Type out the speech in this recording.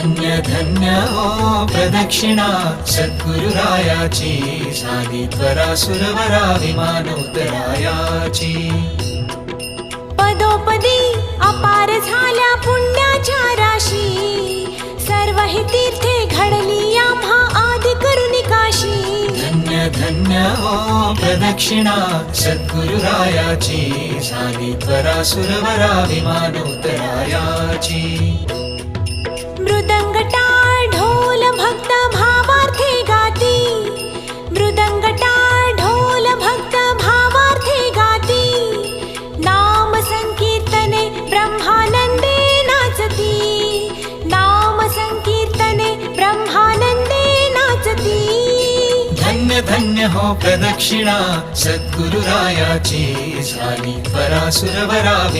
धन्य धन्य हो प्रदक्षिणा सद्गुरुरायाची झाली त्वरा सुरवरा विमान उतरायाची पदोपदी अपार झाल्या पुण्याच्या राशी सर्व ही तीर्थे घडली आम्हा आदि करुणी काशी धन्य धन्य हो प्रदक्षिणा सद्गुरुरायाची झाली त्वरा सुरवरा विमान धन्य हो प्रदक्षिणा. सद्गुरुरायाची झाली त्वरा सुरवरा